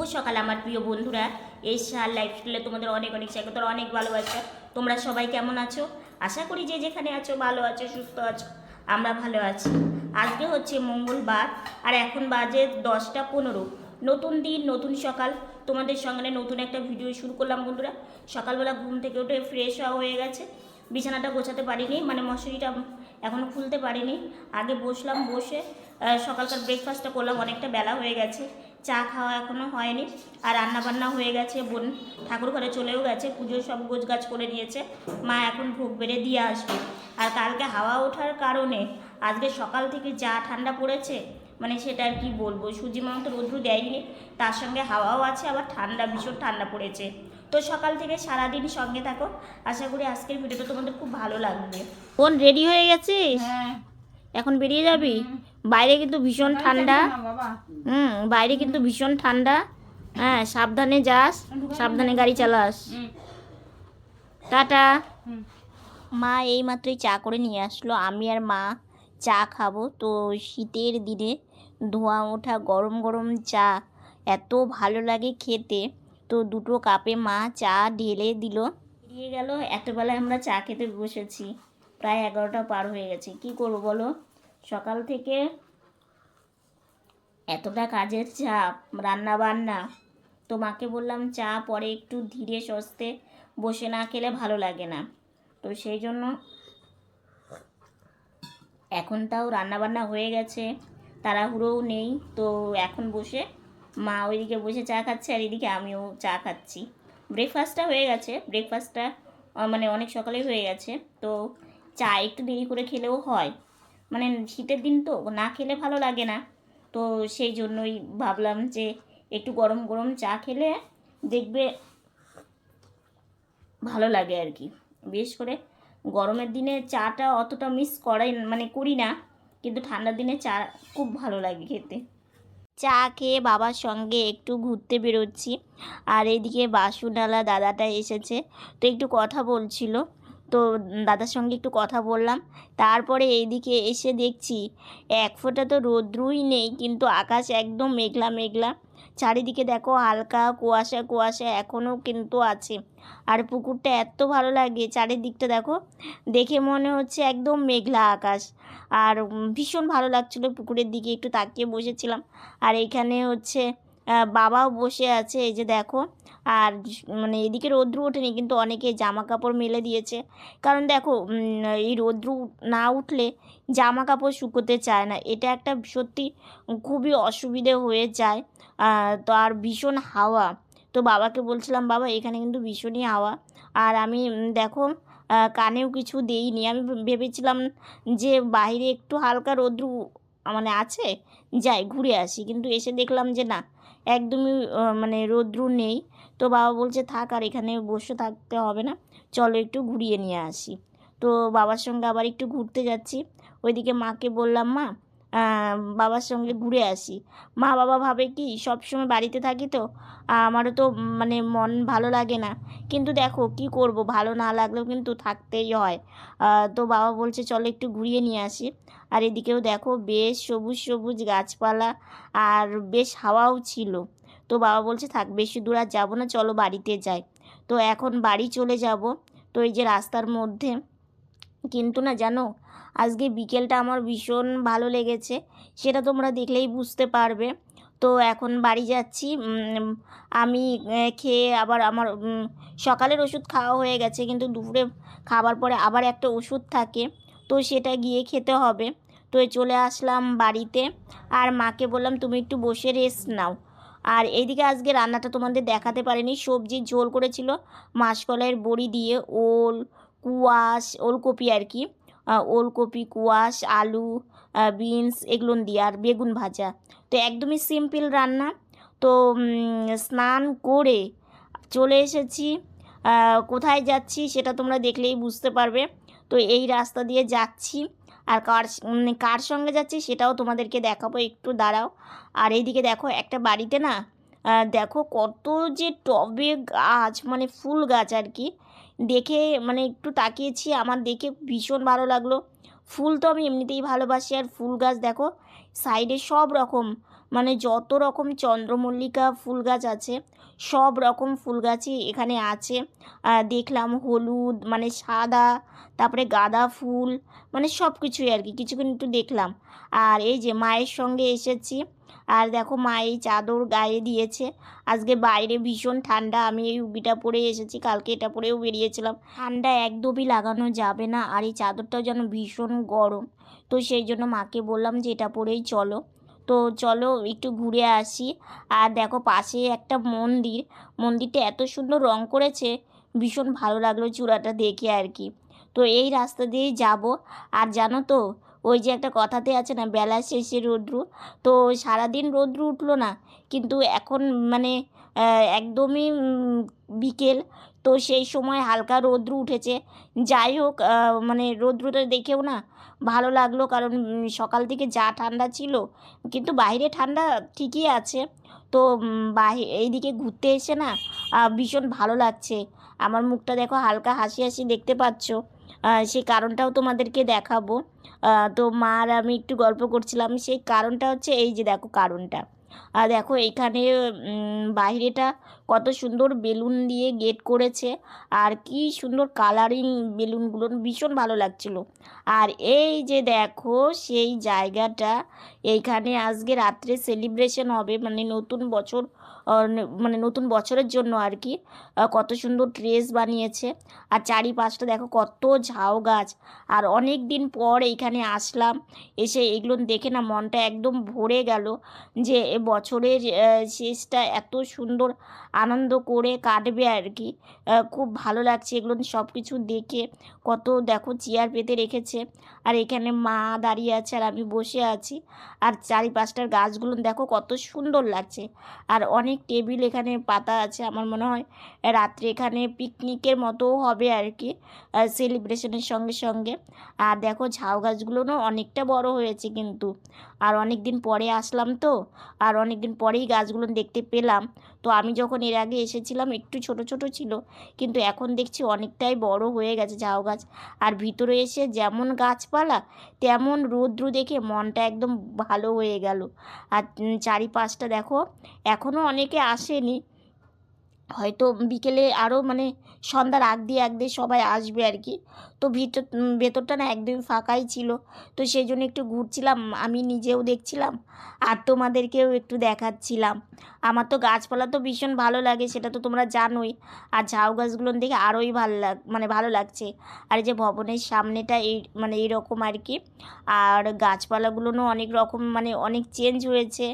শুভ সকাল, আমার প্রিয় বন্ধুরা। এই সার লাইফস্টাইলে তোমাদের অনেক অনেক স্বাগত অনেক ভালোবাসা। তোমরা সবাই কেমন আছো? আশা করি যে যেখানে আছো, ভালো আছো, সুস্থ আছো, আমরা ভালো আছি। আজকে হচ্ছে মঙ্গলবার, আর এখন বাজে দশটা পনেরো। নতুন দিন, নতুন সকাল। তোমাদের সঙ্গে নতুন একটা ভিডিও শুরু করলাম বন্ধুরা। সকালবেলা ঘুম থেকে উঠে ফ্রেশ হওয়া হয়ে গেছে। বিছানাটা গোছাতে পারিনি মানে মশারিটা এখনও খুলতে পারিনি। আগে বসলাম, বসে সকালকার ব্রেকফাস্টটা করলাম অনেকটা বেলা হয়ে গেছে। চা খাওয়া এখনও হয়নি। আর রান্না বান্না হয়ে গেছে বোন ঠাকুর ঘরে চলেও গেছে পুজো সব গোছ গাছ করে নিয়েছে। মা এখন ভোগ বেড়ে দিয়ে আসবে। আর কালকে হাওয়া ওঠার কারণে আজকে সকাল থেকে যা ঠান্ডা পড়েছে মানে সেটা আর কি বলব। সূর্যি মামা তো রোদ্রু দেয়নি তার সঙ্গে হাওয়াও আছে আবার ঠান্ডা ভীষণ ঠান্ডা পড়েছে। তো সকাল থেকে সারাদিন সঙ্গে থাকো। আশা করি আজকের ভিডিওটা তোমাদের খুব ভালো লাগবে। বোন রেডি হয়ে গেছিস? হ্যাঁ। এখন বেরিয়ে যাবি? বাইরে কিন্তু ভীষণ ঠান্ডা। হুম বাইরে কিন্তু ভীষণ ঠান্ডা। হ্যাঁ সাবধানে যাস সাবধানে গাড়ি চালাস। টাটা। মা এই মাত্রই চা করে নিয়ে আসলো। আমি আর মা চা খাব। তো শীতের দিনে ধোঁয়া ওঠা গরম গরম চা এত ভালো লাগে খেতে। তো দুটো কাপে মা চা ঢেলে দিল। দিয়ে গেল। এতবেলায় আমরা চা খেতে বসেছি। প্রায় এগারোটা পার হয়ে গেছে। কি করব বলো? সকাল থেকে এতটা কাজের চাপ রান্না বান্না তো মাকে বললাম চা পরে একটু ধীরে সস্তে বসে না খেলে ভালো লাগে না। তো সেই জন্য এখন তাও রান্নাবান্না হয়ে গেছে, তাড়াহুড়োও নেই। তো এখন বসে মা ওইদিকে বসে চা খাচ্ছে আর এদিকে আমিও চা খাচ্ছি। ব্রেকফাস্টটা হয়ে গেছে ব্রেকফাস্টটা মানে অনেক সকালেই হয়ে গেছে। তো চা একটু দেরি করে খেলেও হয়। মানে শীতের দিন তো, না খেলে ভালো লাগে না। তো সেই জন্যই ভাবলাম যে একটু গরম গরম চা খেলে দেখবে ভালো লাগে আর কি। বিশেষ করে গরমের দিনে চাটা অতটা মিস করাই মানে করি না, কিন্তু ঠান্ডার দিনে চা খুব ভালো লাগে খেতে। চা খেয়ে বাবার সঙ্গে একটু ঘুরতে বেরোচ্ছি, আর এইদিকে বাসুডালা দাদাটা এসেছে, তো একটু কথা বলছিল। তো দাদার সঙ্গে একটু কথা বললাম। তারপরে এইদিকে এসে দেখছি এক ফোঁটা তো রোদ্রুই নেই, কিন্তু আকাশ একদম মেঘলা মেঘলা। চারিদিকে দেখো হালকা কুয়াশা কুয়াশা এখনও কিন্তু আছে। আর পুকুরটা এত ভালো লাগে চারিদিকটা দেখো, দেখে মনে হচ্ছে একদম মেঘলা আকাশ। আর ভীষণ ভালো লাগছিল পুকুরের দিকে একটু তাকিয়ে বসেছিলাম। আর এখানে হচ্ছে বাবাও বসে আছে, এই যে দেখো। আর মানে এদিকে রৌদ্র ওঠেনি, কিন্তু অনেকে জামা কাপড় মেলে দিয়েছে। কারণ দেখো এই রৌদ্র না উঠলে জামা কাপড় শুকোতে চায় না। এটা একটা সত্যি খুবই অসুবিধে হয়ে যায়। তো আর ভীষণ হাওয়া। তো বাবাকে বলছিলাম, বাবা, এখানে কিন্তু ভীষণই হাওয়া। আর আমি দেখো কানেও কিছু দেইনি। আমি ভেবেছিলাম যে বাইরে একটু হালকা রৌদ্রু মানে আছে, যাই, ঘুরে আসি। কিন্তু এসে দেখলাম যে না একদমই মানে রৌদ্রু নেই। তো বাবা বলছে, থাক, আর এখানে বসে থাকতে হবে না। চলো একটু ঘুরিয়ে নিয়ে আসি। তো বাবার সঙ্গে আবার একটু ঘুরতে যাচ্ছি। ওইদিকে মাকে বললাম, মা বাবার সঙ্গে ঘুরে আসি। মা বাবা ভাবে কি সব সময় বাড়িতে থাকি তো, আমারও তো মানে মন ভালো লাগে না। কিন্তু দেখো, কি করব? ভালো না লাগলেও কিন্তু থাকতেই হয়। তো বাবা বলছে, চলো একটু ঘুরিয়ে নিয়ে আসি। আর এদিকেও দেখো, বেশ সবুজ সবুজ গাছপালা আর বেশ হাওয়াও ছিল। তো বাবা বলছে, থাক, বেশি দূর আর যাব না, চলো বাড়িতে যাই। তো এখন বাড়ি চলে যাব। তো এই যে রাস্তার মধ্যে, কিন্তু না জানো আজকে বিকেলটা আমার ভীষণ ভালো লেগেছে। সেটা তোমরা দেখলেই বুঝতে পারবে। তো এখন বাড়ি যাচ্ছি আমি খেয়ে আবার আমার সকালের ওষুধ খাওয়া হয়ে গেছে, কিন্তু দুপুরে খাবার পরে আবার একটা ওষুধ থাকে, তো সেটা গিয়ে খেতে হবে। তো চলে আসলাম বাড়িতে, আর মাকে বললাম, তুমি একটু বসে রেস্ট নাও। আর এইদিকে আজকে রান্নাটা তোমাদের দেখাতে পারিনি সবজির ঝোল করেছিল মাসকলাইয়ের বড়ি দিয়ে, ওল, কুয়াশ, ওলকপি আর কি। ওলকপি, কুয়াশ, আলু বিনস এগুলো দিয়ে আর বেগুন ভাজা। তো একদমই সিম্পল রান্না। তো স্নান করে চলে এসেছি। কোথায় যাচ্ছি সেটা তোমরা দেখলেই বুঝতে পারবে। তো এই রাস্তা দিয়ে যাচ্ছি। আর কার কার সঙ্গে যাচ্ছি সেটাও তোমাদেরকে দেখাবো একটু, দাঁড়াও। আর এইদিকে দেখো একটা বাড়িতে না দেখো কত যে টবে গাছ মানে ফুল গাছ আর কি। দেখে মানে একটু তাকিয়েছি, আমার দেখে ভীষণ ভালো লাগল। ফুল তো আমি এমনিতেই ভালোবাসি আর ফুল গাছ দেখো, সাইডে সব রকম মানে যত রকম চন্দ্রমল্লিকা ফুল গাছ আছে, সব রকম ফুল গাছই এখানে আছে। দেখলাম হলুদ মানে সাদা, তারপরে গাঁদা ফুল মানে সব কিছুই আর কি, কিছুক্ষণ একটু দেখলাম। আর এই যে মায়ের সঙ্গে এসেছি আর দেখো মা এই চাদর গায়ে দিয়েছে। আজকে বাইরে ভীষণ ঠান্ডা। আমি এই উবিটা পরে এসেছি। কালকে এটা পরেও বেরিয়েছিলাম। ঠান্ডা একদমই লাগানো যাবে না। আর এই চাদরটাও যেন ভীষণ গরম। তো সেই জন্য মাকে বললাম যে এটা পরেই চলো। তো চলো একটু ঘুরে আসি। আর দেখো পাশে একটা মন্দির। মন্দিরটা এত সুন্দর রং করেছে। ভীষণ ভালো লাগল চূড়াটা দেখে আর কি। তো এই রাস্তা দিয়েই যাব। আর জানো তো ওই যে একটা কথাতে আছে না, বেলা শেষে রৌদ্র। তো সারাদিন রৌদ্র উঠল না, কিন্তু এখন মানে একদমই বিকেল। তো সেই সময় হালকা রৌদ্র উঠেছে। যাই হোক মানে রৌদ্রুটা দেখেও না ভালো লাগল, কারণ সকাল থেকে যা ঠান্ডা ছিল, কিন্তু বাইরে ঠান্ডা ঠিকই আছে। তো বাহি, এইদিকে ঘুরতে এসে না ভীষণ ভালো লাগছে। আমার মুখটা দেখো হালকা হাসি হাসি দেখতে পাচ্ছ। সেই কারণটাও তোমাদেরকে দেখাবো। তো মা আর আমি একটু গল্প করছিলাম। সেই কারণটা হচ্ছে এই যে দেখো কারণটা। আর দেখো এখানে বাইরেটা কত সুন্দর বেলুন দিয়ে গেট করেছে। আর কি সুন্দর কালারিং বেলুনগুলো, ভীষণ ভালো লাগছিল। আর এই যে দেখো সেই জায়গাটা, এইখানে আজকে রাত্রে সেলিব্রেশন হবে মানে নতুন বছর মানে নতুন বছরের জন্য আর কি। কত সুন্দর ড্রেস বানিয়েছে। আর চারিপাশটা দেখো কত ঝাউ গাছ। আর অনেক দিন পর এইখানে আসলাম, এসে এগুলো দেখে না মনটা একদম ভরে গেল যে এ বছরের শেষটা এত সুন্দর আনন্দ করে কাটবে আর কি। খুব ভালো লাগছে এগুলো সব কিছু দেখে। কত দেখো চেয়ার পেতে রেখেছে। আর এখানে মা দাঁড়িয়ে আছে আর আমি বসে আছি। আর চারিপাশটার গাছগুলো দেখো কত সুন্দর লাগছে। আর অনেক টেবিল এখানে পাতা আছে আমার মনে হয়। রাত্রে এখানে পিকনিকের মতোও হবে আর কি সেলিব্রেশনের সঙ্গে সঙ্গে। আর দেখো ঝাউ গাছগুলোও অনেকটা বড় হয়েছে কিন্তু। আর অনেক দিন পরে আসলাম তো, আর অনেক দিন পরেই গাছগুলো দেখতে পেলাম। তো আমি যখন এর আগে এসেছিলাম, একটু ছোট ছোট ছিল, কিন্তু এখন দেখছি অনেকটাই বড় হয়ে গেছে ঝাউ গাছ। আর ভিতরে এসে যেমন গাছপালা, তেমন রৌদ্র দেখে মনটা একদম ভালো হয়ে গেল। আর চারিপাশটা দেখো এখনও অনেকে আসেনি হয়তো বিকেলে আরও মানে সন্ধ্যার আগ দিয়ে আগ দিয়ে সবাই আসবে আর কি। তো ভিতর ভেতরটা না একদমই ফাঁকাই ছিল। তো সেই জন্য একটু ঘুরছিলাম, আমি নিজেও দেখছিলাম আর তোমাদেরকেও একটু দেখাচ্ছিলাম। আমার তো গাছপালা তো ভীষণ ভালো লাগে, সেটা তো তোমরা জানোই। আর ঝাউ গাছগুলো দেখে আরোই ভালো লাগ মানে ভালো লাগছে। আর এই যে ভবনের সামনেটা এই মানে এইরকম আর কি। আর গাছপালাগুলোও অনেক রকম মানে অনেক চেঞ্জ হয়েছে।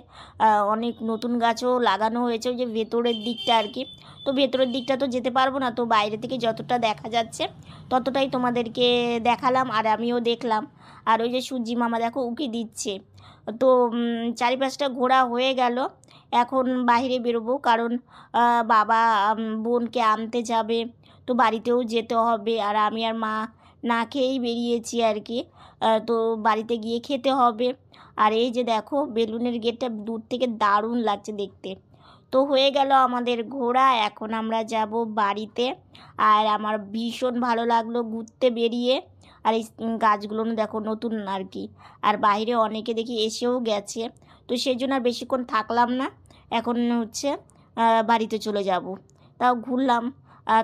অনেক নতুন গাছও লাগানো হয়েছে ওই যে ভেতরের দিকটা আর কি। তো ভেতরের দিকটা তো যেতে পারব না, তো বাইরে থেকে যতটা দেখা যাচ্ছে ততটাই তোমাদেরকে দেখালাম আর আমিও দেখলাম। আর ওই যে সূর্যি মামা দেখো উকি দিচ্ছে। তো চারিপাশটা ঘোরা হয়ে গেল। এখন বাইরে বেরোবো কারণ বাবা বোনকে আনতে যাবে। তো বাড়িতেও যেতে হবে আর আমি আর মা না খেয়েই বেরিয়েছি আর কি। তো বাড়িতে গিয়ে খেতে হবে। আর এই যে দেখো বেলুনের গেটটা দূর থেকে দারুণ লাগছে দেখতে। তো হয়ে গেল আমাদের ঘোরা এখন আমরা যাব বাড়িতে। আর আমার ভীষণ ভালো লাগল ঘুরতে বেরিয়ে। আর এই গাছগুলো দেখো নতুন আর কি। আর বাইরে অনেকে দেখি এসেও গেছে। তো সেই জন্য আর বেশিক্ষণ থাকলাম না। এখন হচ্ছে বাড়িতে চলে যাব। তাও ঘুরলাম।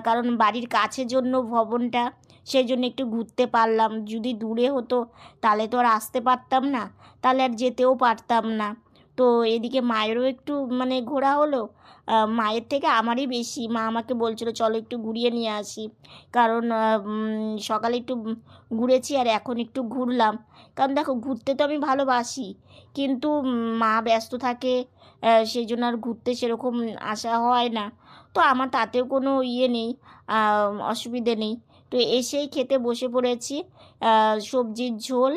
কারণ বাড়ির কাছের জন্য ভবনটা সেই জন্য একটু ঘুরতে পারলাম। যদি দূরে হতো, তাহলে তো আর আসতে পারতাম না। তাহলে আর যেতেও পারতাম না। তো এদিকে মায়েরও একটু মানে ঘোরা হলো। মায়ের থেকে আমারই বেশি। মা আমাকে বলছিল, চলো একটু ঘুরিয়ে নিয়ে আসি। কারণ সকালে একটু ঘুরেছি আর এখন একটু ঘুরলাম। কারণ দেখো, ঘুরতে তো আমি ভালোবাসি। কিন্তু মা ব্যস্ত থাকে সেই জন্য আর ঘুরতে সেরকম আসা হয় না। তো আমার তাতেও কোনো ইয়ে নেই অসুবিধে নেই। তো এসেই খেতে বসে পড়েছি সবজির ঝোল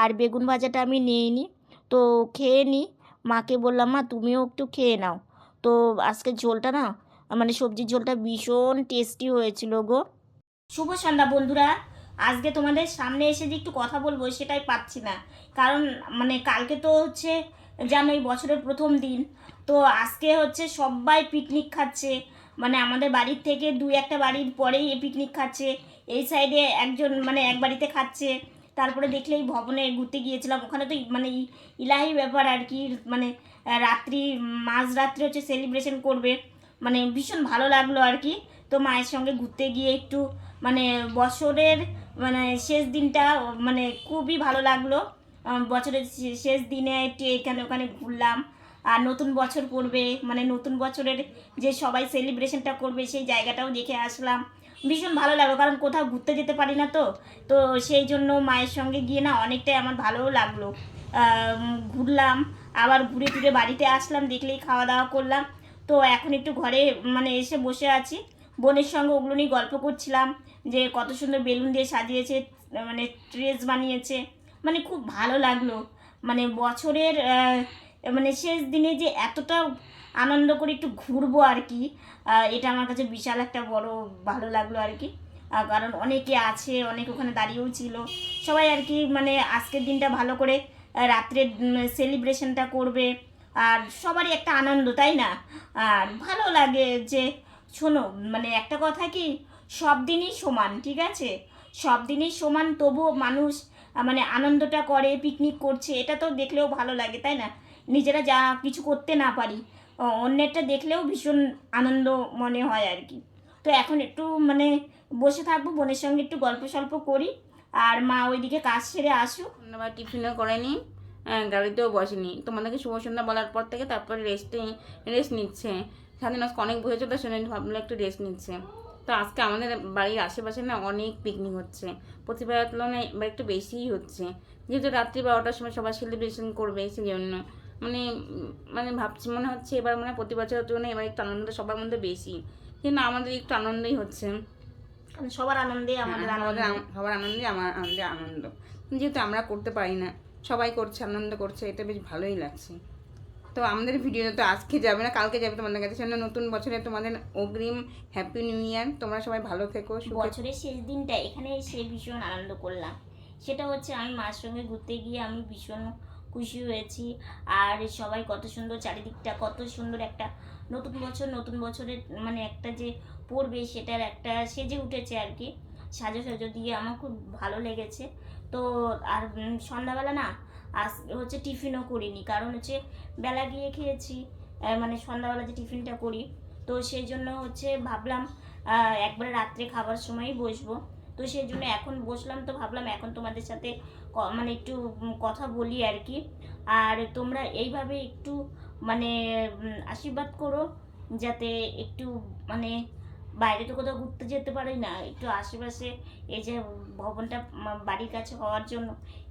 আর বেগুন ভাজাটা আমি নিইনি। তো খেয়ে নিই মাকে বললাম, মা, তুমিও একটু খেয়ে নাও। তো আজকে ঝোলটা না মানে সবজির ঝোলটা ভীষণ টেস্টি হয়েছিল গো। শুভ সন্ধ্যা বন্ধুরা, আজকে তোমাদের সামনে এসে যে একটু কথা বলব সেটাই পাচ্ছি না। কারণ মানে কালকে তো হচ্ছে যেন এই বছরের প্রথম দিন, তো আজকে হচ্ছে সবাই পিকনিক খাচ্ছে। মানে আমাদের বাড়ির থেকে দুই একটা বাড়ির পরেই পিকনিক খাচ্ছে। এই সাইডে একজন মানে এক বাড়িতে খাচ্ছে। তারপরে দেখলেই ভবনে ঘুরতে গিয়েছিলাম। ওখানে তো মানে ইলাহি ব্যাপার আর কি মানে রাত্রি, মাঝরাত্রি হচ্ছে সেলিব্রেশন করবে। মানে ভীষণ ভালো লাগল আর কি। তো মায়ের সঙ্গে ঘুরতে গিয়ে একটু মানে বছরের মানে শেষ দিনটা মানে খুবই ভালো লাগল। বছরের শেষ দিনে একটু এখানে ওখানে ঘুরলাম। আর নতুন বছর পড়বে মানে নতুন বছরের যে সবাই সেলিব্রেশনটা করবে, সেই জায়গাটাও দেখে আসলাম। ভীষণ ভালো লাগল, কারণ কোথাও ঘুরতে যেতে পারি না তো। তো সেই জন্য মায়ের সঙ্গে গিয়ে না অনেকটাই আমার ভালোও লাগল। ঘুরলাম, আবার ঘুরে টুরে বাড়িতে আসলাম, দেখলেই খাওয়া দাওয়া করলাম। তো এখন একটু ঘরে মানে এসে বসে আছি। বোনের সঙ্গে ওগুলো নিয়ে গল্প করছিলাম, যে কত সুন্দর বেলুন দিয়ে সাজিয়েছে মানে ট্রেস বানিয়েছে। মানে খুব ভালো লাগল। মানে বছরের মানে শেষ দিনে যে এতটা আনন্দ করে একটু ঘুরবো আর কি। এটা আমার কাছে বিশাল একটা বড় ভালো লাগল আর কি। কারণ অনেকে আছে অনেক ওখানে দাঁড়িয়েও ছিল। সবাই আর কি মানে আজকের দিনটা ভালো করে আহ, রাত্রে সেলিব্রেশনটা করবে। আর সবারই একটা আনন্দ তাই না? আর ভালো লাগে যে শোনো মানে একটা কথা কি সব দিনই সমান ঠিক আছে? সব দিনই সমান তবুও মানুষ মানে আনন্দটা করে পিকনিক করছে এটা তো দেখলেও ভালো লাগে তাই না? নিজেরা যা কিছু করতে না পারি অন্যেরটা দেখলেও ভীষণ আনন্দ মনে হয় আর কি। তো এখন একটু মানে বসে থাকব বোনের সঙ্গে একটু গল্প সল্প করি। আর মা ওইদিকে কাজ সেরে আসুক। আবার টিফিনও করেনি আহ, গাড়িতেও বসেনি। তোমাদেরকে শুভ সন্ধ্যা বলার পর থেকে তারপরে রেস্টে রেস্ট নিচ্ছে। স্বাধীন আজকে অনেক বসেছে তো শুনে ভাবলাম একটু রেস্ট নিচ্ছে। তো আজকে আমাদের বাড়ির আশেপাশে না অনেক পিকনিক হচ্ছে। প্রতিবার তুলনায় একটু বেশিই হচ্ছে। যেহেতু রাত্রি বারোটার সময় সবাই সেলিব্রেশন করবে সেই জন্য। মানে মানে ভাবছি মনে হচ্ছে এবার মানে প্রতি বছরের তুলনায় এবার একটু আনন্দটা সবার মধ্যে বেশি। কিন্তু আমাদের একটু আনন্দই হচ্ছে। সবার আনন্দে আমাদের হ্যাঁ, আনন্দ। সবার আনন্দে আমার আনন্দে আনন্দ। যেহেতু আমরা করতে পারি না সবাই করছে আনন্দ করছে এটা বেশ ভালোই লাগছে। তো আমাদের ভিডিও তো আজকে যাবে না কালকে যাবে তোমাদের কাছে। সেজন্য নতুন বছরে তোমাদের অগ্রিম হ্যাপি নিউ ইয়ার তোমরা সবাই ভালো থেকো বছরের শেষ দিনটা এখানে এসে ভীষণ আনন্দ করলাম। সেটা হচ্ছে আমি মার সঙ্গে ঘুরতে গিয়ে আমি ভীষণ খুশি হয়েছি। আর সবাই কত সুন্দর চারিদিকটা, কত সুন্দর একটা নতুন বছর, নতুন বছরের মানে একটা যে পড়বে সেটার একটা সেজে উঠেছে আর কি। সাজো সাজো দিয়ে আমার খুব ভালো লেগেছে। তো আর সন্ধ্যাবেলা না আজ হচ্ছে টিফিনও করিনি। কারণ হচ্ছে বেলা গিয়ে খেয়েছি মানে সন্ধ্যাবেলা যে টিফিনটা করি, তো সেই জন্য হচ্ছে ভাবলাম একবারে রাত্রে খাবার সময়ই বসবো। তো সেই জন্য এখন বসলাম তো ভাবলাম এখন তোমাদের সাথে মানে একটু কথা বলি আর কি। আর তোমরা এইভাবে একটু মানে আশীর্বাদ করো যাতে একটু মানে বাইরে তো কোথাও ঘুরতে যেতে পারি না। একটু আশেপাশে এই যে ভবনটা বাড়ির কাছে হওয়ার জন্য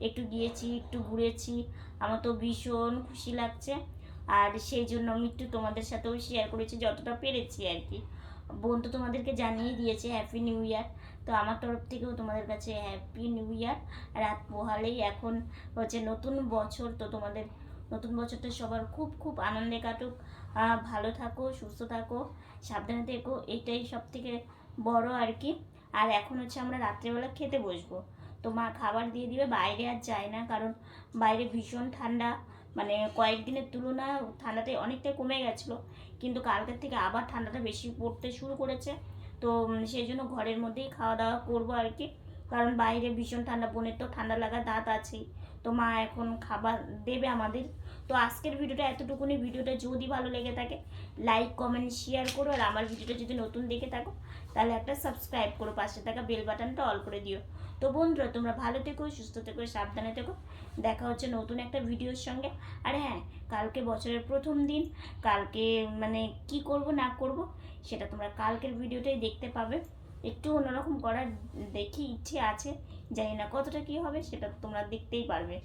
একটু গিয়েছি, একটু ঘুরেছি। আমার তো ভীষণ খুশি লাগছে। আর সেই জন্য আমি একটু তোমাদের সাথেও শেয়ার করেছি যতটা পেরেছি আর কি। বোন তো তোমাদেরকে জানিয়ে দিয়েছে হ্যাপি নিউ ইয়ার তো আমার তরফ থেকেও তোমাদের কাছে হ্যাপি নিউ ইয়ার রাত পোহালেই এখন হচ্ছে নতুন বছর, তো তোমাদের নতুন বছরটা সবার খুব খুব আনন্দে কাটুক। ভালো থাকো, সুস্থ থাকো, সাবধানে থেকো, এটাই সব থেকে বড় আর কি। আর এখন হচ্ছে আমরা রাত্রেবেলা খেতে বসবো। তো মা খাবার দিয়ে দিবে, বাইরে আর যায় না, কারণ বাইরে ভীষণ ঠান্ডা। মানে কয়েকদিনের তুলনায় ঠান্ডাতে অনেকটাই কমে গেছিল, কিন্তু কালকের থেকে আবার ঠান্ডাটা বেশি পড়তে শুরু করেছে। তো সেই জন্য ঘরের মধ্যেই খাওয়া দাওয়া করব আর কি কারণ বাইরে ভীষণ ঠান্ডা, বোনের তো ঠান্ডা লাগা দাঁত আছেই। তো মা এখন খাবার দেবে আমাদের। তো আজকের ভিডিওটা এতটুকুনি। ভিডিওটা যদি ভালো লেগে থাকে লাইক কমেন্ট শেয়ার করো। আর আমার ভিডিওটা যদি নতুন দেখে থাকো, তাহলে একটা সাবস্ক্রাইব করো। পাশে থাকা বেল বাটনটা অল করে দিও। তো বন্ধুরা, তোমরা ভালো থেকো, সুস্থ থেকো, সাবধানে থেকো। দেখা হচ্ছে নতুন একটা ভিডিওর সঙ্গে। আর হ্যাঁ কালকে বছরের প্রথম দিন। কালকে মানে কি করব, না করব, সেটা তোমরা কালকের ভিডিওটাই দেখতে পাবে। একটু অন্যরকম করার দেখি, ইচ্ছে আছে। জানি না কতটা কি হবে, সেটা তোমরা দেখতেই পারবে।